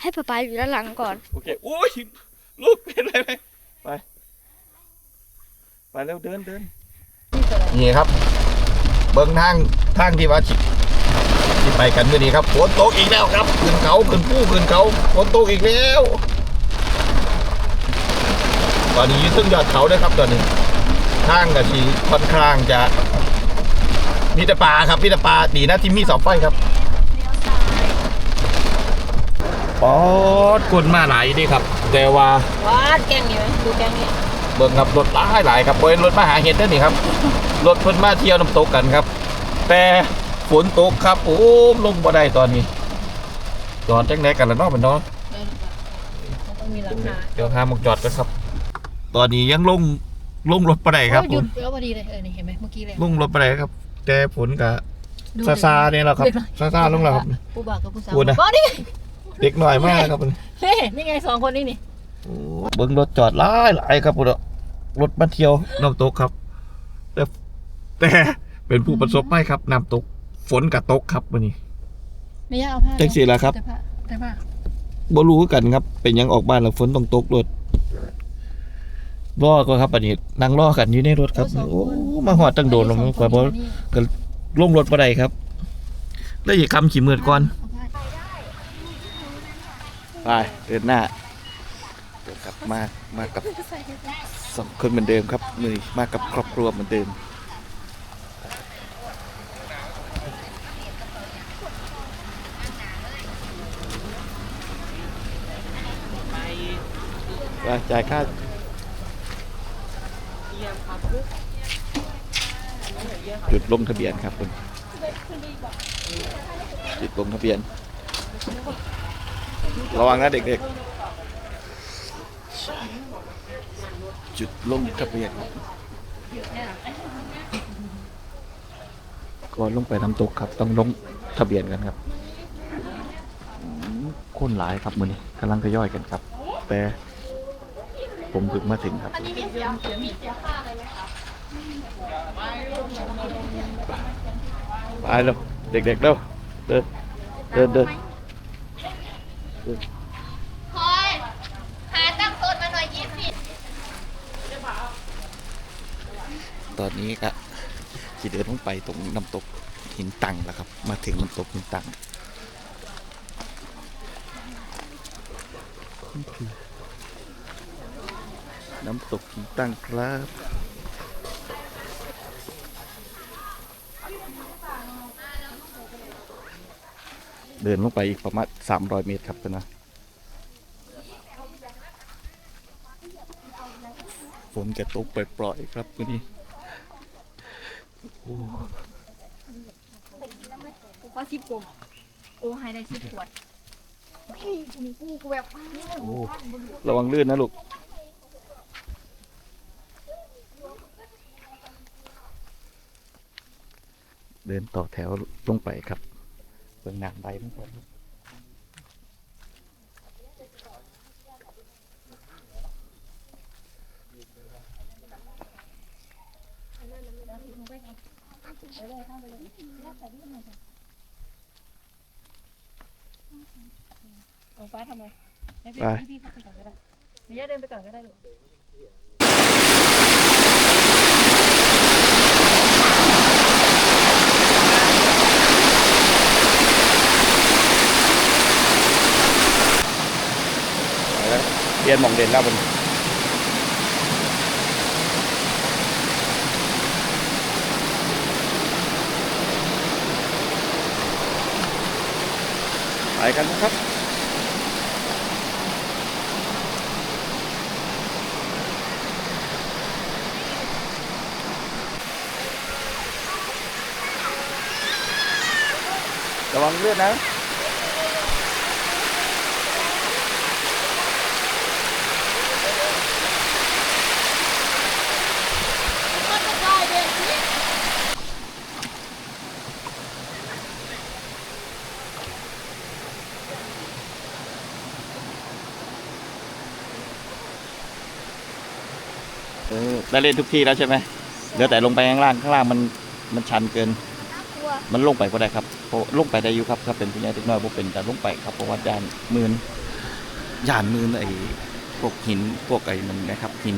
ให้ป๊าป๊าอยู่ด้านหลังก่อน โอเคโอ้ยลูกเป็นไรไหมไป ไปแล้วเดินเดินนี่ครับ เบิ้งทางทางที่ว่าสิที่ไปกันเมื่อนี้ครับฝนตกอีกแล้วครับขึ้นเขาขึ้นผู้ขึ้นเขาฝนตกอีกแล้ว ตอนนี้อยืนซึ่งยอดเขาด้วยครับตอนนี้ทางกับชีค่อนข้างจะมีแต่ป่าครับมีแต่ป่าดีนะที่มีเสาไฟครับ ป๊อดกลมาหลายดีครับ แต่ว่าวาดแกงนี่ไหมดูแกงนี่เบิ่งครับรถหลายหลายครับเบิ่งรถมาหาเห็ดเด้อนี่ครับรถเพิ่นมาเที่ยวน้ำตกกันครับ แต่ฝนตกครับโอ้มลงบ่ได้ตอนนี้จอดจังไดกันล่ะเนาะมันเนาะมันต้องมีราคาเดี๋ยวหาหมองจอดกันครับ ตอนนี้ยังลงลงรถบ่ได้ครับโอ้ผหยุมดแล้วพอดีเลยเออนี่เห็นไหมเมื่อกี้เลยลงรถบ่ได้ครับ แต่ฝนก็ดูซาซาๆเนี่ยแหละครับเด็กน้อยซาซาๆลงแล้วครับผู้บ่าวกับผู้สาวพูดนะอ๋อนี่ไง เด็กหน่อยมากครับเฮ้นี่ไงสองคนนี่นี่โอ้เบิ่งรถจอดหลายหลายครับพุ่นเนาะรถมาเที่ยวน้ำตกครับ แต่แต่เป็นผู้ประสบภัยครับน้ำตก ฝนกับตกครับวันนี้ไม่ยากเอาผ้าจังสิล่ะครับแต่ผ้าแต่ผ้าบ่รู้คือกันครับ เป็นหยังออกบ้านแล้วฝนต้องตกรถรอก็ครับอันนี้นั่งรอกันอยู่ในรถครับโอ้มาหอดตั้งโดนลงกว่าบ่ลงรถบ่ได้ครับ แล้วอย่าคำขี่มืดก่อน ไปเดินหน้าเดินครับมามากับสองคนเหมือนเดิมครับมือมากับครอบครัวเหมือนเดิมไปจ่ายค่าจุดลงทะเบียนครับคุณจุดลงทะเบียน ระวังนะเด็กๆ จุดลงทะเบียนก่อนลงไปน้ำตกครับ ต้องลงทะเบียนกันครับอืมคนหลายครับมือนี้กำลังทยอยกันครับ แต่ผมเพิ่งมาถึงครับ ไปแล้วเด็กๆเร็วเดินเดินเดิน คอยหาตั้งโซนมาหน่อยยี่สิบตอนนี้ก็ขี่เดินลงไปตรงน้ำตกหินตังแล้วครับ มาถึงน้ำตกหินตังนี่คือน้ำตกหินตังครับ เดินลงไปอีกประมาณ300เมตรครับเพื่อนนะฝนจะตกปล่อยๆครับวันนี้กูก็สิบกลมโอ้ให้ได้สิบขวดกูแบบโอ้ระวังลื่นนะลูกเดินต่อแถวลงไปครับ เบื้องหน้ำใบลงไปครับเอาฟ้าทำไมให้พี่ไปให้พี่เข้าไปก่อนก็ได้เดี๋ยวเดินไปก่อนก็ได้ลูก ไปแล้ว เรียนมองเด่นแล้วมันไปกันนะครับระวังเลือดนะ ได้เล่นทุกที่แล้วใช่ไหมเหลือแต่ลงไปข้างล่างข้างล่างมันมันชันเกินน่ากลัวมันลงไปก็ได้ครับเพราะลงไปได้อยู่ครับถ้าเป็นผู้ใหญ่เล็กน้อยบ่เป็นแต่ลงไปครับเพราะว่าย่านมืนย่านมืนไอ้พวกหินพวกไอ้มันนะครับหิน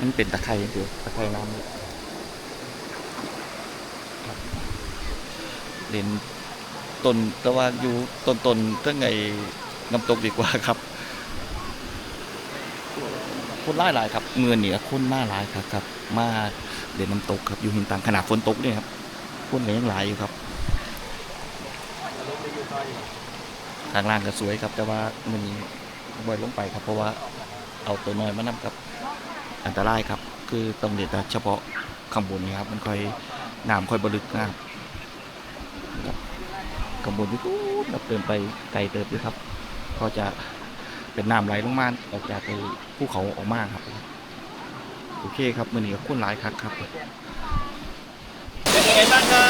มันเป็นตะไคร่อยู่ตะไคร่น้ำครับเด่นต้นแต่ว่าอยู่ต้นต้นๆเรื่องไอ้น้ำตกดีกว่าครับ คนหลายหลายครับเมืองเหนือคนมาหลายครับครับ มาเด่นน้ำตกครับอยู่หินต่างขนาดฝนตกเนี่ยครับคนก็ยังหลายอยู่ครับทางล่างก็สวยครับ แต่ว่ามันนี้บ่อยลงไปครับ เพราะว่าเอาตัวน้อยมานํกับอันตรายครับ คือต้องเด็ดแต่เฉพาะข้างบนนี่ครับ มันค่อยน้ำค่อยบลึกน้ำครับข้างบนนี่ปุ๊บเดินไปไกลเติบด้วยครับ ก็จะ เป็นน้ำไหลลงมาออกจากภูเขาออกมาครับ โอเคครับมือนี้ก็คุ้นหลายครับครับเป็นยังไงบ้างครับ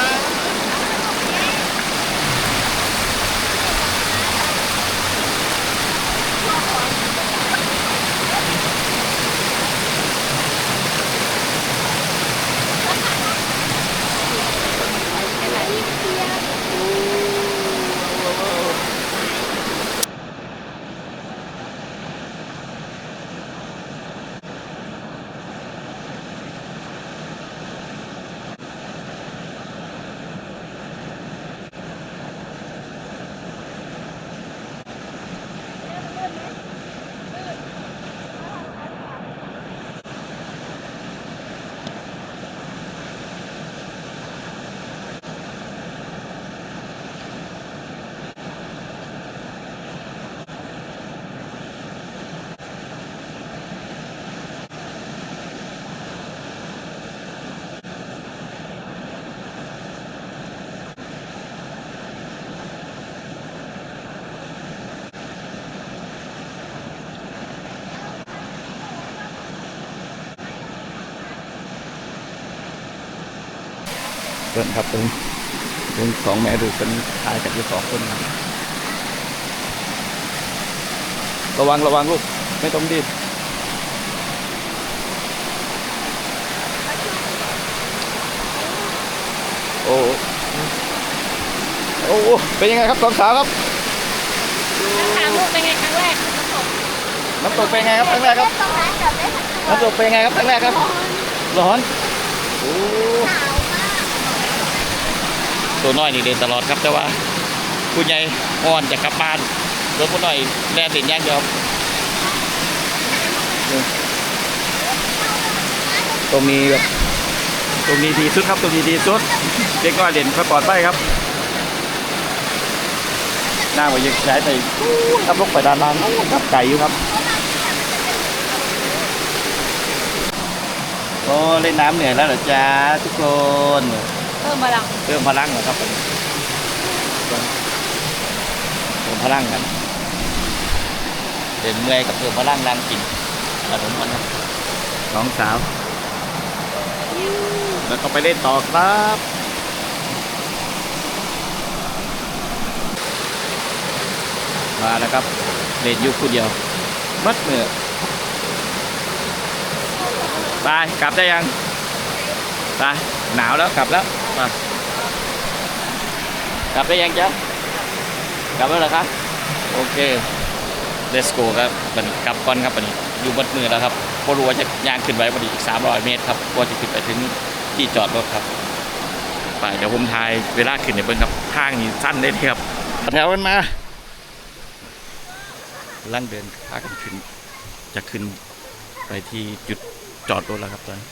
เพิ่นครับเพิ่นเพิ่นสองแม่ลูกเป็นทายกันอยู่สองคนครับระวังระวังลูก ไม่ต้องรีบโอ้โอ้โอ้เป็นยังไงครับสองสาวครับถามลูกเป็นไงครั้งแรกน้ำตกน้ำตกเป็นไงครับครั้งแรกครับตรงนั้นแบบได้ทั้งตัวน้ำตกเป็นไงครับครั้งแรกครับร้อนโอ้หนาวมาก ตัวน้อยนี่เดินตลอดครับ แต่ว่าผู้ใหญ่อ่อนจะกลับบ้านตัวผู้น้อยแล่นติดยางเดียวตรงนี้แบบตรงนี้ดีสุดครับตรงนี้ดีสุดเด็กน้อยเด่นค่อยปลอดภัยครับหน้าว่ายังใช้ไปครับลงไปด้านล่างครับไก่อยู่ครับโอ้เล่นน้ำเหนื่อยแล้วเหรอจ๊ะทุกคน เพิ่มมาลังเพิ่มพลังเหรอครับผมเพิ่มพลังกันเดินเมื่อยกับเพิ่มพลังนั่งกินขนมมันครับน้องสาวแล้วก็ไปเล่นต่อครับมาแล้วครับเล่นอยุคคู่เดียวมัดมือไปกลับได้ยังไปหนาวแล้วกลับแล้ว กลับได้ยังจ๊ะกลับแล้วเหรอครับ โอเค let's go ครับบันกลับก่อนครับบันี้อยู่บนมือแล้วครับพอรู้ว่าจะย่างขึ้นไว้พอดีอีก 300 เมตรครับก็จะขึ้นไปถึงที่จอดรถครับไปเดี๋ยวผมทายเวลาขึ้นเนี่ยเบิ่งครับทางนี้สั้นได้เลยครับแถวกันมาล่างเดินพากันขึ้น จะขึ้นไปที่จุดจอดรถแล้วครับตอนนี้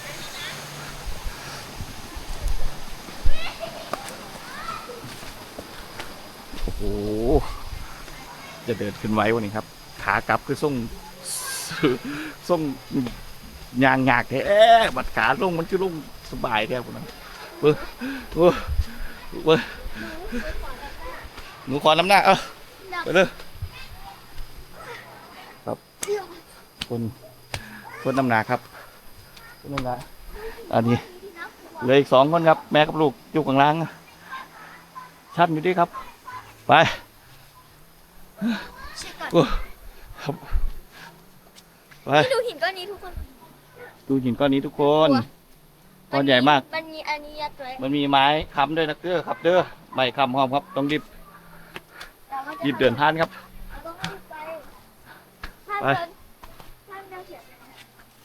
โอ้โหจะเดินขึ้นไว้วันนี้ครับ ขากลับคือส่งส่งยางหยากแท้บัดขาลงมันคือลงสบายแท้พวกนั้นเว้ยเว้ยเว้ยหนูขอน้ำหน้า เออไปเลยครับคนคนน้ำหนาครับคนน้ำหนาอันนี้เหลืออีกสองคนครับ แม่กับลูกอยู่ข้างล่างชัดอยู่ดีครับ ไปโอ้ครับไปดูหินก้อนนี้ทุกคนดูหินก้อนนี้ทุกคนกลัวก้อนใหญ่มาก มันมีอันนี้ยัดไว้มันมีไม้ค้ำด้วยนะเด้อครับเด้อไม้ค้ำหอมครับ ต้องรีบเราก็จะรีบเดินท่านครับเราต้องรีบไปท่านไปเดินท่านเดินเสีย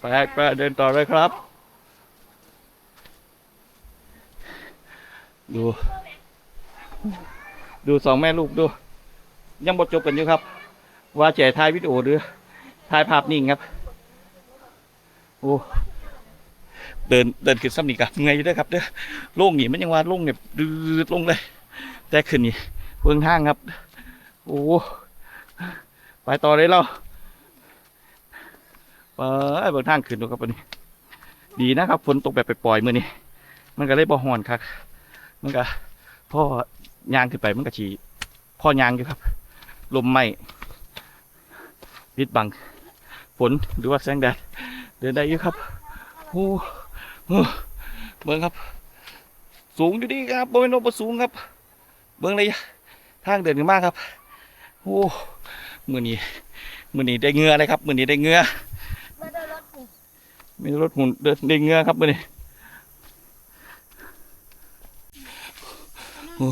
ไปไปเดินต่อเลยครับ ดู ดูสองแม่ลูกดูยังบดจบกันอยู่ครับ ว่าแจถ่ายวิดีโอหรือถ่ายภาพนิ่งครับโอ้เดินเดินขึ้นซ้ำนี่กับเงยอยู่ด้อครับเด้อโล่งนี่มันยังว่าโล่งเนี่ยดืดลงเลย แต่ขึ้นนี่เบื้องทางครับ โอ้ไปต่อเลยเราไปเบิ่งทางขึ้นดูครับวันนี้ ดีนะครับฝนตกแบบไปปล่อยมือนี้มันก็เลยบ่ฮ้อนครับมันก็พ่อ ยางขึ้นไปมันก็ฉีพ่อยางอยู่ครับ ลมไหม้ปิดบังฝนหรือว่าแสงแดดเดินได้อยู่ครับโอ้โหเบิ่งครับ สูงอยู่ดีครับบริเวณโนบสูงครับ เบิ่งเลยทางเดินกันมากครับโอ้มือนี้มือนี้ได้เงือเลยครับ มือนี้ได้เงือมาเดินรถนี่มีรถหุ่นเดินเด้เงือครับมื่อนี้โอ้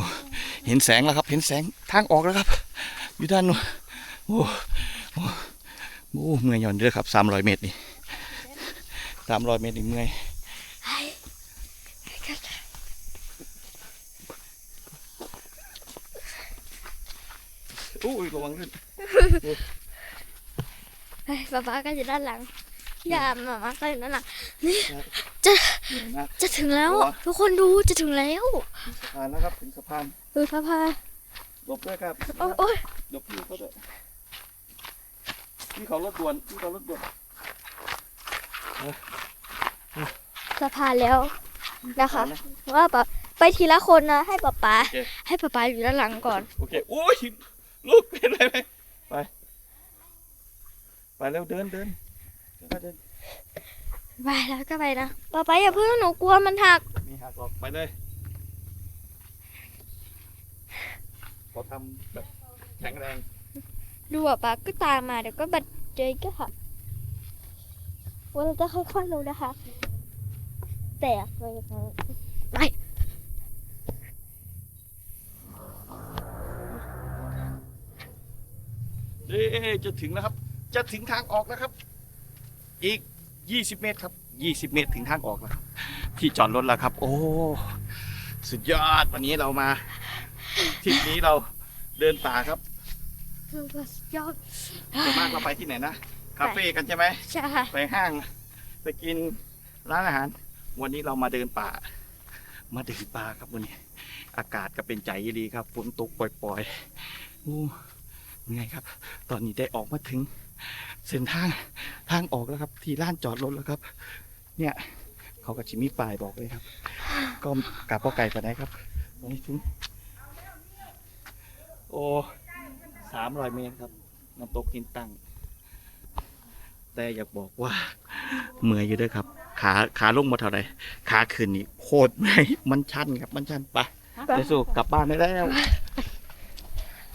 เห็นแสงแล้วครับ เห็นแสงทางออกแล้วครับ อยู่ด้านนู้นโอ้โอ้โอ้เมื่อยย่อนเด้อครับสามร้อยเมตรนี่สามร้อยเมตรนี่เมื่อยอุ้ยระวังขึ้นเฮ้ยป๊าป๊าก็อยู่ด้านหลัง อย่ามามาก็อยู่ด้านหลังนื่ อยมากจะถึงแล้วตัวทุกคนดูจะถึงแล้วสะพานนะครับถึงสะพานเออพาพาหลบด้วยครับโอ้ยโอ้ยหลบพี่เขาด้วยพี่เขารถด่วนพี่เขารถด่วนสะพานแล้วนะคะว่าป๊าไปทีละคนนะ ให้ป๊าป๊าโอเคให้ป๊าป๊าอยู่ด้านหลังก่อนโอเคโอ้ยลูกเป็นไรไหมไปไปแล้วเดินเดินเดินเดิน ไปแล้วก็ไปนะป๊าป๊าอย่าเพิ่งหนูกลัวมันหักมีหักออกไปเลยขอทำแบบแข็งแรงดูอะป๊าก็ตามมาเดี๋ยวก็บัดเจอก็หักว่าเราจะค่อยๆลงนะคะ แต่ไปไปเอ๊ะจะถึงแล้วครับ จะถึงทางออกแล้วครับ อีก 20 เมตรครับ 20 เมตรถึงทางออกแล้วครับที่จอดรถแล้วครับ โอ้ สุดยอดวันนี้เรามาทริปนี้เราเดินป่าครับยอดส่วนมากเราไปที่ไหนนะคาเฟ่กันใช่ไหมใช่ไปห้างไปกินร้านอาหาร วันนี้เรามาเดินป่า มาเดินป่าครับวันนี้ อากาศก็เป็นใจดีครับฝนตกปล่อยๆโอ้ไงครับ ตอนนี้ได้ออกมาถึง เส้นทางทางออกแล้วครับ ที่ร้านจอดรถแล้วครับ เนี่ยเขาก็ชิมีป้ายบอกเลยครับ ก็กลับพ่อไก่ไปไหนครับตอนนี้ถึงโอ้สามร้อยเมตรครับน้ำตกหินตั้ง แต่อยากบอกว่าเมื่อยอยู่ด้วยครับ ขาขาลงมาเท่าไหร่ขาขึ้นนี่โคตรเมื่อยมันชันครับ มันชันไปไปสู่กลับบ้านได้แล้วเข้า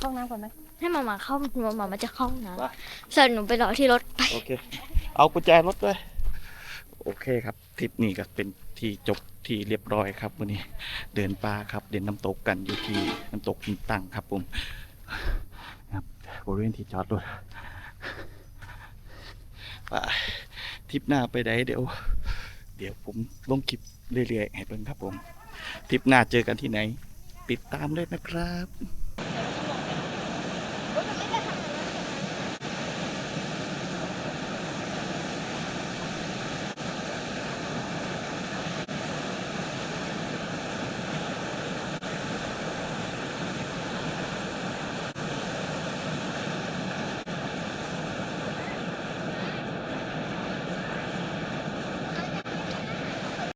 ห้องน้ำก่อนไหมให้มามาเข้ามามามาจะเข้าห้องไปน้ำส่วนหนูไปรอที่รถไป โอเค เอากุญแจรถด้วย โอเคครับทริปนี้ก็เป็นที่จบที่เรียบร้อยครับวันนี้ เดินป่าครับ เดินน้ำตกกันอยู่ที่น้ำตกหินตั้งครับผมครับบริเวณที่จอดรถไปทริปหน้าไปไหนเดี๋ยว เดี๋ยวผมลงคลิปเรื่อยๆให้เบิ่งครับผมทริปหน้าเจอกันที่ไหน ติดตามเลยนะครับ